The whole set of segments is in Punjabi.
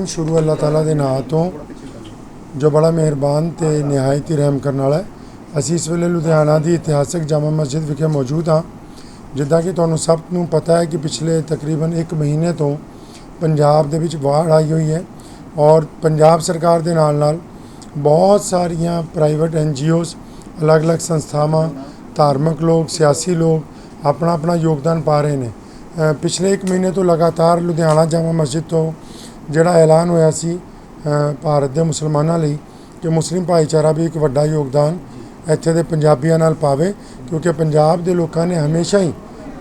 ਰਹੀਮ ਸ਼ੁਰੂ ਅੱਲਾਹ ਤਾਲਾ ਦੇ ਨਾਂ ਤੋਂ, ਜੋ ਬੜਾ ਮਿਹਰਬਾਨ ਤੇ ਨਿਹਾਇਤ ਹੀ ਰਹਿਮ ਕਰਨ ਵਾਲਾ ਹੈ। ਅਸੀਂ ਇਸ ਵੇਲੇ ਲੁਧਿਆਣਾ ਦੀ ਇਤਿਹਾਸਕ ਜਾਮਾ ਮਸਜਿਦ ਵਿਖੇ ਮੌਜੂਦ ਹਾਂ, ਜਿੱਦਾਂ ਕਿ ਤੁਹਾਨੂੰ ਸਭ ਨੂੰ ਪਤਾ ਹੈ ਕਿ ਪਿਛਲੇ ਤਕਰੀਬਨ 1 ਮਹੀਨੇ ਤੋਂ ਪੰਜਾਬ ਦੇ ਵਿੱਚ ਵਾੜ ਆਈ ਹੋਈ ਹੈ ਔਰ ਪੰਜਾਬ ਸਰਕਾਰ ਦੇ ਨਾਲ ਨਾਲ ਬਹੁਤ ਸਾਰੀਆਂ ਪ੍ਰਾਈਵੇਟ ਐਨਜੀਓਜ਼ ਅਲੱਗ-ਅਲੱਗ ਸੰਸਥਾਵਾਂ, ਧਾਰਮਿਕ ਲੋਕ, ਸਿਆਸੀ ਲੋਕ ਆਪਣਾ ਆਪਣਾ ਯੋਗਦਾਨ ਪਾ ਰਹੇ ਨੇ। ਪਿਛਲੇ 1 ਮਹੀਨੇ ਤੋਂ ਲਗਾਤਾਰ ਲੁਧਿਆਣਾ ਜਾਮਾ ਮਸਜਿਦ ਤੋਂ ਜਿਹੜਾ ਐਲਾਨ ਹੋਇਆ ਸੀ ਭਾਰਤ ਦੇ ਮੁਸਲਮਾਨਾਂ ਲਈ ਕਿ ਮੁਸਲਿਮ ਭਾਈਚਾਰਾ ਵੀ ਇੱਕ ਵੱਡਾ ਯੋਗਦਾਨ ਇੱਥੇ ਦੇ ਪੰਜਾਬੀਆਂ ਨਾਲ ਪਾਵੇ, ਕਿਉਂਕਿ ਪੰਜਾਬ ਦੇ ਲੋਕਾਂ ਨੇ ਹਮੇਸ਼ਾ ਹੀ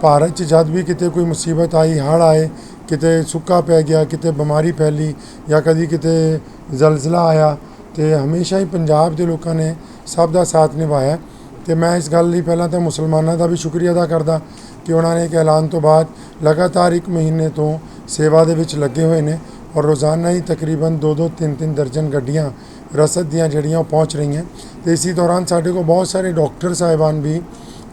ਭਾਰਤ 'ਚ ਜਦ ਵੀ ਕਿਤੇ ਕੋਈ ਮੁਸੀਬਤ ਆਈ, ਹੜ੍ਹ ਆਏ, ਕਿਤੇ ਸੁੱਕਾ ਪੈ ਗਿਆ, ਕਿਤੇ ਬਿਮਾਰੀ ਫੈਲੀ ਜਾਂ ਕਦੀ ਕਿਤੇ ਜ਼ਲਜ਼ਲਾ ਆਇਆ, ਤੇ ਹਮੇਸ਼ਾ ਹੀ ਪੰਜਾਬ ਦੇ ਲੋਕਾਂ ਨੇ ਸਭ ਦਾ ਸਾਥ ਨਿਭਾਇਆ। ਤੇ ਮੈਂ ਇਸ ਗੱਲ ਲਈ ਪਹਿਲਾਂ ਤਾਂ ਮੁਸਲਮਾਨਾਂ ਦਾ ਵੀ ਸ਼ੁਕਰੀਆ ਅਦਾ ਕਰਦਾ ਕਿ ਉਹਨਾਂ ਨੇ ਇੱਕ ਐਲਾਨ ਤੋਂ ਬਾਅਦ ਲਗਾਤਾਰ ਇੱਕ ਮਹੀਨੇ ਤੋਂ ਸੇਵਾ ਦੇ ਵਿੱਚ ਲੱਗੇ ਹੋਏ ਨੇ। ਔਰ ਰੋਜ਼ਾਨਾ ਹੀ ਤਕਰੀਬਨ 2-2 3-3 ਦਰਜਨ ਗੱਡੀਆਂ ਰਸਦ ਦੀਆਂ ਜਿਹੜੀਆਂ ਉਹ ਪਹੁੰਚ ਰਹੀਆਂ। ਤੇ ਇਸੇ ਦੌਰਾਨ ਸਾਡੇ ਕੋਲ ਬਹੁਤ ਸਾਰੇ ਡਾਕਟਰ ਸਾਹਿਬਾਨ ਵੀ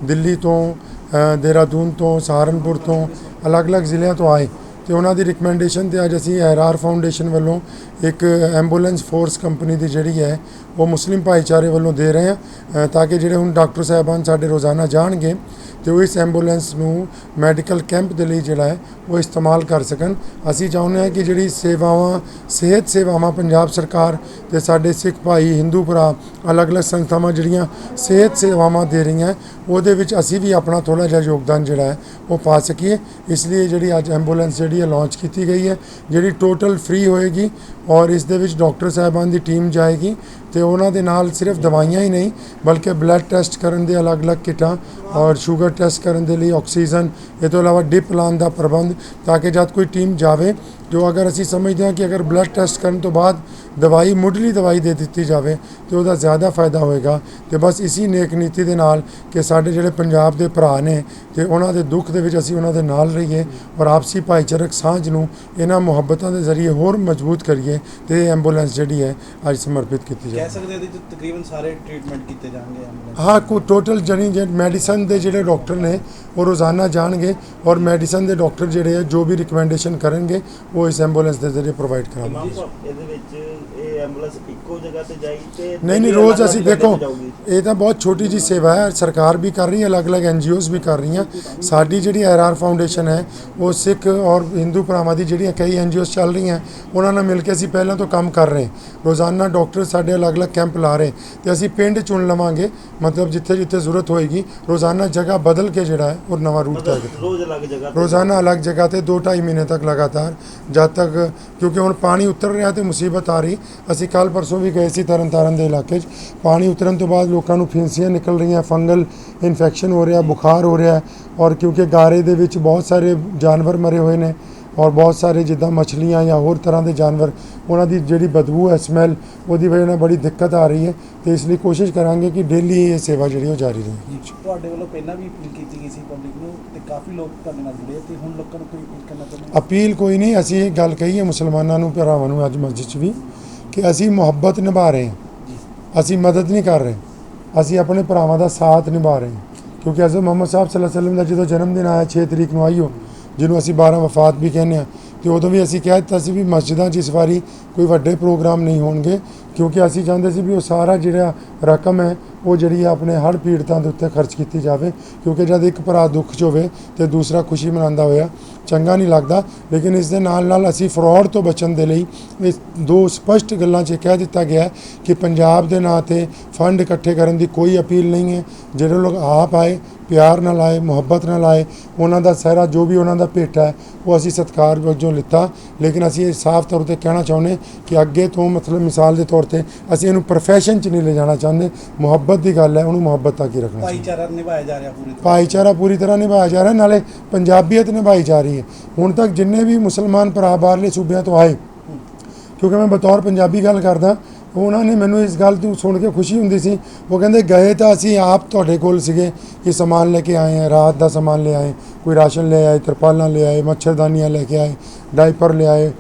ਦਿੱਲੀ ਤੋਂ ਅ, ਦੇਹਰਾਦੂਨ ਤੋਂ ਸਹਾਰਨਪੁਰ ਤੋਂ ਅਲੱਗ-ਅਲੱਗ ਜ਼ਿਲ੍ਹਿਆਂ ਤੋਂ ਆਏ। ਤੇ ਉਹਨਾਂ ਦੀ ਰਿਕਮੈਂਡੇਸ਼ਨ ਤੇ ਅੱਜ ਅਸੀਂ ਐਰਆਰ ਫਾਊਂਡੇਸ਼ਨ ਵੱਲੋਂ ਇੱਕ ਐਂਬੂਲੈਂਸ ਫੋਰਸ ਕੰਪਨੀ ਦੀ ਜਿਹੜੀ ਹੈ, ਉਹ ਮੁਸਲਿਮ ਭਾਈਚਾਰੇ ਵੱਲੋਂ ਦੇ ਰਹੇ ਹਾਂ ਤਾਂ ਕਿ ਜਿਹੜੇ ਹੁਣ ਡਾਕਟਰ ਸਾਹਿਬਾਨ ਸਾਡੇ ਰੋਜ਼ਾਨਾ ਜਾਣਗੇ ਤੇ ਉਹ ਇਸ ਐਂਬੂਲੈਂਸ ਨੂੰ ਮੈਡੀਕਲ ਕੈਂਪ ਦੇ ਲਈ ਜਿਹੜਾ ਹੈ, ਉਹ ਇਸਤੇਮਾਲ ਕਰ ਸਕਣ। ਅਸੀਂ ਚਾਹੁੰਦੇ ਹਾਂ ਕਿ ਜਿਹੜੀ ਸੇਵਾਵਾਂ, ਸਿਹਤ ਸੇਵਾਵਾਂ ਪੰਜਾਬ ਸਰਕਾਰ ਤੇ ਸਾਡੇ ਸਿੱਖ ਭਾਈ, ਹਿੰਦੂ ਭਰਾ, ਅਲੱਗ-ਅਲੱਗ ਸੰਸਥਾਵਾਂ ਜਿਹੜੀਆਂ ਸਿਹਤ ਸੇਵਾਵਾਂ ਦੇ ਰਹੀਆਂ, ਉਹਦੇ ਵਿੱਚ ਅਸੀਂ ਵੀ ਆਪਣਾ ਥੋੜਾ ਜਿਹਾ ਯੋਗਦਾਨ ਜਿਹੜਾ ਹੈ, ਉਹ ਪਾ ਸਕੀਏ। ਇਸ ਲਈ ਜਿਹੜੀ ਅੱਜ ਐਂਬੂਲੈਂਸ ਜਿਹੜੀ ਹੈ ਲਾਂਚ ਕੀਤੀ ਗਈ ਹੈ, ਜਿਹੜੀ ਟੋਟਲ ਫ੍ਰੀ ਹੋਏਗੀ ਔਰ ਇਸ ਦੇ ਵਿੱਚ ਡਾਕਟਰ ਸਾਹਿਬਾਨ ਦੀ ਟੀਮ ਜਾਏਗੀ। ਤੇ ਉਹਨਾਂ ਦੇ ਨਾਲ ਸਿਰਫ ਦਵਾਈਆਂ ਹੀ ਨਹੀਂ, ਬਲਕਿ ਬਲੱਡ ਟੈਸਟ ਕਰਨ ਦੇ ਅਲੱਗ-ਅਲੱਗ ਕਿਟਾਂ ਔਰ ਸ਼ੂਗਰ ਟੈਸਟ ਕਰਨ ਦੇ ਲਈ ਆਕਸੀਜਨ ਇਹ ਤੋਂ ਇਲਾਵਾ ਡਿਪ ਲਾਉਣ ਦਾ ਪ੍ਰਬੰਧ ਤਾਂ ਕਿ ਜਦ ਕੋਈ ਟੀਮ ਜਾਵੇ, ਜੋ ਅਗਰ ਅਸੀਂ ਸਮਝਦੇ ਹਾਂ ਕਿ ਅਗਰ ਬਲੱਡ ਟੈਸਟ ਕਰਨ ਤੋਂ ਬਾਅਦ ਦਵਾਈ, ਮੁੱਢਲੀ ਦਵਾਈ ਦੇ ਦਿੱਤੀ ਜਾਵੇ, ਤੇ ਉਹਦਾ ਜ਼ਿਆਦਾ ਫਾਇਦਾ ਹੋਏਗਾ। ਤੇ ਬਸ ਇਸੀ ਨੇਕ ਨੀਤੀ ਦੇ ਨਾਲ ਕਿ ਸਾਡੇ ਜਿਹੜੇ ਪੰਜਾਬ ਦੇ ਭਰਾ ਨੇ ਤੇ ਉਹਨਾਂ ਦੇ ਦੁੱਖ ਦੇ ਵਿੱਚ ਅਸੀਂ ਉਹਨਾਂ ਦੇ ਨਾਲ ਰਹੀਏ ਔਰ ਆਪਸੀ ਭਾਈਚਾਰਕ ਸਾਂਝ ਨੂੰ ਇਹਨਾਂ ਮੁਹੱਬਤਾਂ ਦੇ ਜ਼ਰੀਏ ਹੋਰ ਮਜ਼ਬੂਤ ਕਰੀਏ, ਤੇ ਇਹ ਐਂਬੂਲੈਂਸ ਜਿਹੜੀ ਹੈ, ਅੱਜ ਸਮਰਪਿਤ ਕੀਤੀ ਜਾਵੇ। ਕਹਿ ਸਕਦੇ ਇਹਦੇ ਚ ਤਕਰੀਬਨ ਸਾਰੇ ਟ੍ਰੀਟਮੈਂਟ ਕੀਤੇ ਜਾਣਗੇ ਐਂਬੂਲੈਂਸ ਹਾਂ ਕੋ ਟੋਟਲ ਜਣੀ ਜੇ ਮੈਡੀਸਨ ਦੇ ਜਿਹੜੇ ਡਾਕਟਰ ਨੇ ਉਹ ਰੋਜ਼ਾਨਾ ਜਾਣਗੇ ਔਰ ਮੈਡੀਸਨ ਦੇ ਡਾਕਟਰ ਜਿਹੜੇ ਆ ਜੋ ਵੀ ਰਿਕਮੈਂਡੇਸ਼ਨ ਕਰਨਗੇ ਉਹ ਇਸ ਐਂਬੂਲੈਂਸ ਦੇ ਜ਼ਰੀਏ ਪ੍ਰੋਵਾਈਡ ਕਰਾਵਾਂਗੇ ਇਹਦੇ ਵਿੱਚ ਇਹ ਐਂਬੂਲੈਂਸ ਇੱਕੋ ਜਗ੍ਹਾ ਤੇ ਜਾਈ ਤੇ ਨਹੀਂ ਨਹੀਂ ਰੋਜ਼ ਅਸੀਂ ਦੇਖੋ ਇਹ ਤਾਂ ਬਹੁਤ ਛੋਟੀ ਜੀ ਸੇਵਾ ਹੈ ਸਰਕਾਰ ਵੀ ਕਰ ਰਹੀ ਹੈ ਅਲੱਗ-ਅਲੱਗ ਐਨਜੀਓਜ਼ ਵੀ ਕਰ ਰਹੀਆਂ। ਸਾਡੀ ਜਿਹੜੀ ਆਰਆਰ ਫਾਊਂਡੇਸ਼ਨ ਹੈ ਉਹ ਸਿੱਖ ਔਰ ਹਿੰਦੂ ਭਰਾਵਾਂ ਦੀ ਜਿਹੜੀਆਂ ਕਈ ਐਨਜੀਓਜ਼ ਚੱਲ ਰਹੀਆਂ ਉਹਨਾਂ ਨਾਲ ਮਿਲ ਕੇ ਅਸੀਂ ਪਹਿਲਾਂ ਤੋਂ ਕੰਮ ਕਰ ਰਹੇ ਹਾਂ। ਰੋਜ਼ਾਨਾ ਡਾਕਟਰ ਸਾਡੇ ਅਲੱਗ-ਅਲੱਗ ਕੈਂਪ ਲਾ ਰਹੇ ਤੇ ਅਸੀਂ ਪਿੰਡ ਚੁਣ ਲਵਾਂਗੇ। ਮਤਲਬ ਜਿੱਥੇ ਜਿੱਥੇ ਜ਼ਰੂਰਤ ਹੋਏਗੀ ਰੋਜ਼ਾਨਾ ਜਗ੍ਹਾ ਬਦਲ ਕੇ ਜਿਹੜਾ ਹੈ ਉਹ ਨਵਾਂ ਰੂਟ ਤੈਅ ਕੀਤਾ। ਰੋਜ਼ ਅਲੱਗ ਜਗ੍ਹਾ ਤੇ। ਰੋਜ਼ਾਨਾ ਅਲੱਗ ਜਗ੍ਹਾ ਤੇ 2.5 ਮਹੀਨੇ ਤੱਕ ਲਗਾਤਾਰ ਜਦ ਤੱਕ ਕਿਉਂਕਿ ਹੁਣ ਪਾਣੀ ਉਤਰ ਰਿਹਾ ਤੇ ਮੁਸੀਬਤ ਆ ਰਹੀ। ਅਸੀਂ ਕੱਲ ਪਰਸੋਂ ਵੀ ਗਏ ਸੀ ਤਰਨਤਾਰਨ ਦੇ ਇਲਾਕੇ 'ਚ। ਪਾਣੀ ਉਤਰਨ ਤੋਂ ਬਾਅਦ ਲੋਕਾਂ ਨੂੰ ਫਿੰਸੀਆਂ ਨਿਕਲ ਰਹੀਆਂ ਫੰਗਲ ਇਨਫੈਕਸ਼ਨ ਹੋ ਰਿਹਾ ਬੁਖਾਰ ਹੋ ਰਿਹਾ। ਔਰ ਕਿਉਂਕਿ ਗਾਰੇ ਦੇ ਵਿੱਚ ਬਹੁਤ ਸਾਰੇ ਜਾਨਵਰ ਮਰੇ ਹੋਏ ਨੇ ਔਰ ਬਹੁਤ ਸਾਰੇ ਜਿੱਦਾਂ ਮੱਛਲੀਆਂ ਜਾਂ ਹੋਰ ਤਰ੍ਹਾਂ ਦੇ ਜਾਨਵਰ ਉਹਨਾਂ ਦੀ ਜਿਹੜੀ ਬਦਬੂ ਹੈ ਸਮੈਲ ਉਹਦੀ ਵਜ੍ਹਾ ਨਾਲ ਬੜੀ ਦਿੱਕਤ ਆ ਰਹੀ ਹੈ ਤੇ ਇਸ ਲਈ ਕੋਸ਼ਿਸ਼ ਕਰਾਂਗੇ ਕਿ ਡੇਲੀ ਇਹ ਸੇਵਾ ਜਿਹੜੀ ਉਹ ਜਾਰੀ ਰਹੇ। ਤੁਹਾਡੇ ਵੱਲੋਂ ਪਹਿਲਾਂ ਵੀ ਅਪੀਲ ਕੀਤੀ ਗਈ ਸੀ ਪਬਲਿਕ ਨੂੰ ਤੇ ਕਾਫੀ ਲੋਕ ਤੁਹਾਡੇ ਨਾਲ ਜੁੜੇ ਤੇ ਹੁਣ ਲੋਕਾਂ ਨੂੰ ਕੋਈ ਅਪੀਲ ਕਰਨਾ ਚਾਹੁੰਦੇ? ਅਪੀਲ ਕੋਈ ਨਹੀਂ ਅਸੀਂ ਇਹ ਗੱਲ ਕਹੀ ਹੈ ਮੁਸਲਮਾਨਾਂ ਨੂੰ ਭਰਾਵਾਂ ਨੂੰ ਅੱਜ ਮਸਜਿਦ 'ਚ ਵੀ ਕਿ ਅਸੀਂ ਮੁਹੱਬਤ ਨਿਭਾ ਰਹੇ ਹਾਂ। ਅਸੀਂ ਮਦਦ ਨਹੀਂ ਕਰ ਰਹੇ। ਅਸੀਂ ਆਪਣੇ ਭਰਾਵਾਂ ਦਾ ਸਾਥ ਨਿਭਾ ਰਹੇ ਹਾਂ। ਕਿਉਂਕਿ ਹਜ਼ਰਤ ਮੁਹੰਮਦ ਸਾਹਿਬ ਸੱਲੱਲਾਹੁ ਅਲੈहि ਵਸੱਲਮ ਦਾ ਜਦੋਂ ਜਨਮ ਦਿਨ ਆਇਆ 6 ਤਰੀਕ ਨੂੰ ਆਈਓ ਜਿਹਨੂੰ ਅਸੀਂ 12 ਵਫਾਤ ਵੀ ਕਹਿੰਦੇ ਆ ਤੇ ਉਦੋਂ ਵੀ ਅਸੀਂ ਕਹਿ ਦਿੱਤਾ ਸੀ ਵੀ ਮਸਜਿਦਾਂ 'ਚ ਇਸ ਵਾਰੀ ਕੋਈ ਵੱਡੇ ਪ੍ਰੋਗਰਾਮ ਨਹੀਂ ਹੋਣਗੇ। ਕਿਉਂਕਿ ਅਸੀਂ ਚਾਹੁੰਦੇ ਸੀ ਵੀ ਉਹ ਸਾਰਾ ਜਿਹੜਾ ਰਕਮ ਹੈ, ਉਹ ਜਿਹੜੀ ਆ ਆਪਣੇ ਹੜ੍ਹ ਪੀੜਤਾਂ ਦੇ ਉੱਤੇ ਖਰਚ ਕੀਤੀ ਜਾਵੇ, ਕਿਉਂਕਿ ਜਦ ਇੱਕ ਭਰਾ ਦੁੱਖ 'ਚ ਹੋਵੇ ਤੇ ਦੂਸਰਾ ਖੁਸ਼ੀ ਮਨਾਉਂਦਾ ਹੋਇਆ, ਚੰਗਾ ਨਹੀਂ ਲੱਗਦਾ। ਲੇਕਿਨ ਇਸ ਦੇ ਨਾਲ ਨਾਲ ਅਸੀਂ ਫਰਾਡ ਤੋਂ ਬਚਣ ਦੇ ਲਈ ਇਹ ਦੋ ਸਪਸ਼ਟ ਗੱਲਾਂ 'ਚ ਕਹਿ ਦਿੱਤਾ ਗਿਆ ਕਿ ਪੰਜਾਬ ਦੇ ਨਾਂ ਤੇ ਫੰਡ ਇਕੱਠੇ ਕਰਨ ਦੀ ਕੋਈ ਅਪੀਲ ਨਹੀਂ ਹੈ। ਜਿਹੜੇ ਲੋਕ ਆਪ ਆਏ, ਪਿਆਰ ਨਾਲ ਆਏ, ਮੁਹੱਬਤ ਨਾਲ ਆਏ, ਉਹਨਾਂ ਦਾ ਸਹਿਰਾ ਜੋ ਵੀ ਉਹਨਾਂ ਦਾ ਭੇਟਾ ਹੈ, ਉਹ ਅਸੀਂ ਸਤਿਕਾਰ ਵਜੋਂ ਲਿੱਤਾ। ਲੇਕਿਨ ਅਸੀਂ ਇਹ ਸਾਫ਼ ਤੌਰ ਤੇ ਕਹਿਣਾ ਚਾਹੁੰਦੇ ਕਿ ਅੱਗੇ ਤੋਂ ਮਤਲਬ ਮਿਸਾਲ ਦੇ ਤੌਰ ਤੇ ਅਸੀਂ ਇਹਨੂੰ ਪ੍ਰੋਫੈਸ਼ਨ 'ਚ ਨਹੀਂ ਲੈ ਜਾਣਾ ਚਾਹੁੰਦੇ। ਮੁਹੱਬਤ ਦੀ ਗੱਲ ਹੈ ਉਹਨੂੰ ਮੁਹੱਬਤ ਤੱਕ ਹੀ ਰੱਖਣਾ ਚਾਹੀਦਾ। ਭਾਈਚਾਰਾ ਨਿਭਾਇਆ ਜਾ ਰਿਹਾ ਪੂਰੀ ਤਰ੍ਹਾਂ। ਭਾਈਚਾਰਾ ਪੂਰੀ ਤਰ੍ਹਾਂ ਨਿਭਾਇਆ ਜਾ ਰਿਹਾ ਨਾਲੇ ਪੰਜਾਬੀਅਤ ਨਿਭਾਈ ਜਾ ਰਹੀ ਹੈ। ਹੁਣ ਤੱਕ ਜਿੰਨੇ ਵੀ ਮੁਸਲਮਾਨ ਭਰਾ ਬਾਹਰਲੇ ਸੂਬਿਆਂ ਤੋਂ ਆਏ ਕਿਉਂਕਿ ਮੈਂ ਬਤੌਰ ਪੰਜਾਬੀ ਗੱਲ ਕਰਦਾ ਉਹਨਾਂ ਨੇ ਮੈਨੂੰ ਇਸ ਗੱਲ ਤੋਂ ਸੁਣ ਕੇ ਖੁਸ਼ੀ ਹੁੰਦੀ ਸੀ। ਉਹ ਕਹਿੰਦੇ ਗਏ ਤਾਂ ਅਸੀਂ ਆਪ ਤੁਹਾਡੇ ਕੋਲ ਸੀਗੇ ਕਿ ਸਮਾਨ ਲੈ ਕੇ ਆਏ ਹਾਂ ਰਾਤ ਦਾ ਸਮਾਨ ਲੈ ਆਏ ਕੋਈ ਰਾਸ਼ਨ ਲੈ ਆਏ ਤਰਪਾਲਾਂ ਲੈ ਆਏ ਮੱਛਰਦਾਨੀਆਂ ਲੈ ਕੇ ਆਏ ਡਾਈਪਰ ਲੈ ਆਏ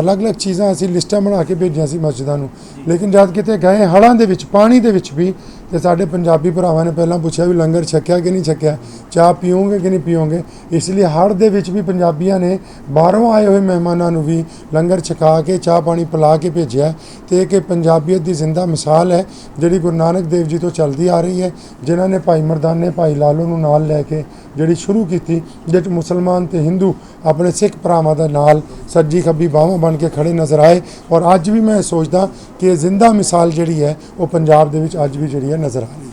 ਅਲੱਗ-ਅਲੱਗ ਚੀਜ਼ਾਂ ਅਸੀਂ ਲਿਸਟਾਂ ਬਣਾ ਕੇ ਭੇਜੀਆਂ ਸੀ ਮਸਜਿਦਾਂ ਨੂੰ। ਲੇਕਿਨ ਜਦ ਕਿਤੇ ਗਏ, ਹੜ੍ਹਾਂ ਦੇ ਵਿੱਚ, ਪਾਣੀ ਦੇ ਵਿੱਚ ਵੀ ਤੇ ਸਾਡੇ ਪੰਜਾਬੀ ਭਰਾਵਾਂ ਨੇ ਪਹਿਲਾਂ ਪੁੱਛਿਆ ਵੀ ਲੰਗਰ ਛਕਿਆ ਕਿ ਨਹੀਂ ਛਕਿਆ? ਚਾਹ ਪੀਓਗੇ ਕਿ ਨਹੀਂ ਪੀਓਗੇ? ਇਸ ਲਈ ਹੜ੍ਹ ਦੇ ਵਿੱਚ ਵੀ ਪੰਜਾਬੀਆਂ ਨੇ ਬਾਹਰੋਂ ਆਏ ਹੋਏ ਮਹਿਮਾਨਾਂ ਨੂੰ ਵੀ ਲੰਗਰ ਛਕਾ ਕੇ, ਚਾਹ ਪਾਣੀ ਪਿਲਾ ਕੇ ਭੇਜਿਆ ਤੇ ਇਹ ਕਿ ਪੰਜਾਬੀਅਤ ਦੀ ਜ਼ਿੰਦਾ ਮਿਸਾਲ ਹੈ, ਜਿਹੜੀ ਗੁਰੂ ਨਾਨਕ ਦੇਵ ਜੀ ਤੋਂ ਚੱਲਦੀ ਆ ਰਹੀ ਹੈ, ਜਿਨ੍ਹਾਂ ਨੇ ਭਾਈ ਮਰਦਾਨੇ, ਭਾਈ ਲਾਲੋ ਨੂੰ ਨਾਲ ਲੈ ਕੇ ਜਿਹੜੀ ਸ਼ੁਰੂ ਕੀਤੀ, ਜਿਸ 'ਚ ਮੁਸਲਮਾਨ ਤੇ ਹਿੰਦੂ ਆਪਣੇ ਸਿੱਖ ਭਰਾਵਾਂ ਦਾ ਨਾਲ ਸੱਜੀ ਖੱਬੀ ਬਾਹਾਂ ਬਣ ਕੇ ਖੜੇ ਨਜ਼ਰ ਆਏ ਔਰ ਅੱਜ ਵੀ ਮੈਂ ਸੋਚਦਾ ਕਿ ਜ਼ਿੰਦਾ ਮਿਸਾਲ ਜਿਹੜੀ ਹੈ, ਉਹ ਪੰਜਾਬ ਦੇ ਵਿੱਚ ਅੱਜ ਵੀ ਜਿਹੜੀ ਹੈ ਨਜ਼ਰ ਆ ਰਹੀ